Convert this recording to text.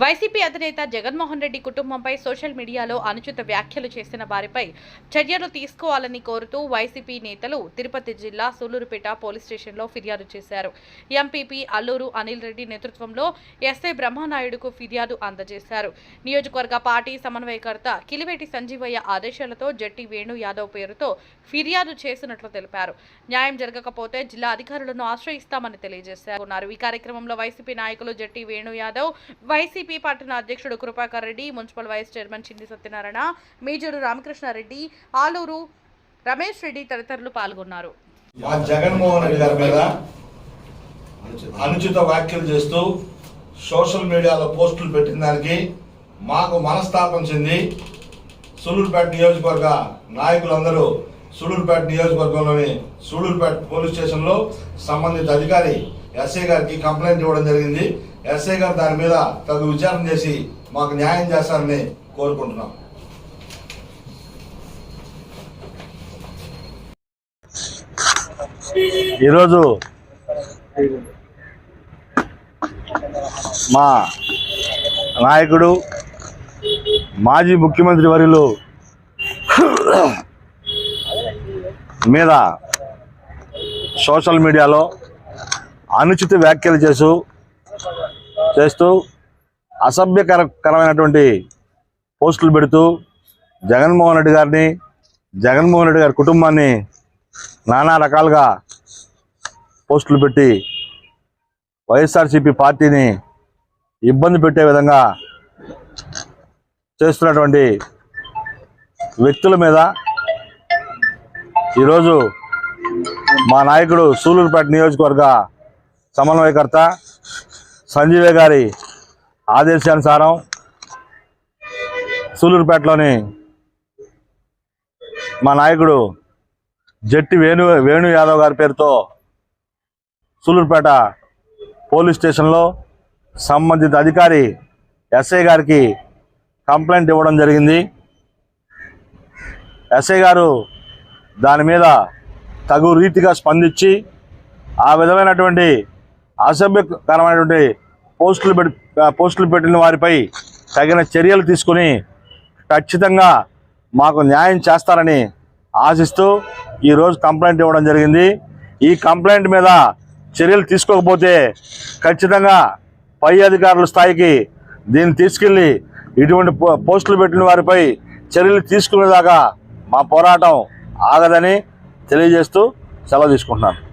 YCP అధినేత జగన్మోహన్ రెడ్డి కుటుంబంపై social మీడియాలో అనుచిత వ్యాఖ్యలు చేసిన వారిపై చర్యలు తీసుకోవాలని కోరుతూ వైసీపీ నేతలు తిరుపతి జిల్లా సూలూరుపేట పోలీస్ స్టేషన్లో ఫిర్యాదు చేశారు. ఎంపీపీ అల్లూరు అనిల్ రెడ్డి నేతృత్వంలో ఎస్ఐ బ్రహ్మనాయుడుకు ఫిర్యాదు అందజేశారు. నియోజకవర్గ పార్టీ సమన్వయకర్త కిలివేటి సంజీవయ్య ఆదేశాలతో జట్టి వేణు యాదవ్ పేరుతో ఫిర్యాదు చేసినట్లు తెలిపారు. న్యాయం జరగకపోతే జిల్లా అధికారులను ఆశ్రయిస్తామని తెలియజేశారు. ఈ కార్యక్రమంలో వైసీపీ నాయకులు జట్టి వేణు యాదవ్ వైసీపీ పట్టణ అధ్యక్షుడు Kripakar Reddy municipal vice chairman Chindi Satyanarayana major Ramakrishna Reddy Aluru Ramesh Reddy తదితరులు పాల్గొన్నారు. జగన్మోహన్ రెడ్డి గారి మీద అనుచిత వ్యాఖ్యలు చేస్తూ సోషల్ మీడియాలో పోస్టులు పెట్టిన దానికి మాకు మనస్తాపం చెంది సూలూరుపేట నియోజకవర్గ నాయకులందరూ సూలూరుపేట నియోజకవర్గంలోని సూలూరుపేట పోలీస్ స్టేషన్లో సంబంధిత అధికారి ఎస్ఐ గారికి కంప్లైంట్ ఇవ్వడం జరిగింది. ఎస్ఐ గారు దాని మీద తగు విచారణ చేసి మాకు న్యాయం చేస్తారని కోరుకుంటున్నాం. ఈరోజు మా నాయకుడు మాజీ ముఖ్యమంత్రి వర్యులు మీద సోషల్ మీడియాలో అనుచిత వ్యాఖ్యలు చేస్తూ చేస్తూ అసభ్యకరకరమైనటువంటి పోస్టులు పెడుతూ జగన్మోహన్ రెడ్డి గారిని జగన్మోహన్ రెడ్డి గారి కుటుంబాన్ని నానా రకాలుగా పోస్టులు పెట్టి వైఎస్ఆర్సీపీ పార్టీని ఇబ్బంది పెట్టే విధంగా చేస్తున్నటువంటి వ్యక్తుల మీద ఈరోజు మా నాయకుడు సూలూరుపేట నియోజకవర్గ సమన్వయకర్త సంజీవే గారి ఆదేశానుసారం సూలూరుపేటలోని మా నాయకుడు జట్టి వేణు వేణు యాదవ్ గారి పేరుతో సూలూరుపేట పోలీస్ స్టేషన్లో సంబంధిత అధికారి ఎస్ఐ గారికి కంప్లైంట్ ఇవ్వడం జరిగింది. ఎస్ఐ గారు దాని మీద తగు రీతిగా స్పందించి ఆ విధమైనటువంటి అసభ్యకరమైనటువంటి పోస్టులు పెట్టి పోస్టులు పెట్టిన వారిపై తగిన చర్యలు తీసుకుని ఖచ్చితంగా మాకు న్యాయం చేస్తారని ఆశిస్తూ ఈరోజు కంప్లైంట్ ఇవ్వడం జరిగింది. ఈ కంప్లైంట్ మీద చర్యలు తీసుకోకపోతే ఖచ్చితంగా పై అధికారుల స్థాయికి దీన్ని తీసుకెళ్ళి ఇటువంటి పో- పోస్టులు పెట్టిన వారిపై చర్యలు తీసుకునేదాకా మా పోరాటం ఆగదని తెలియజేస్తూ సెలవు తీసుకుంటున్నాను.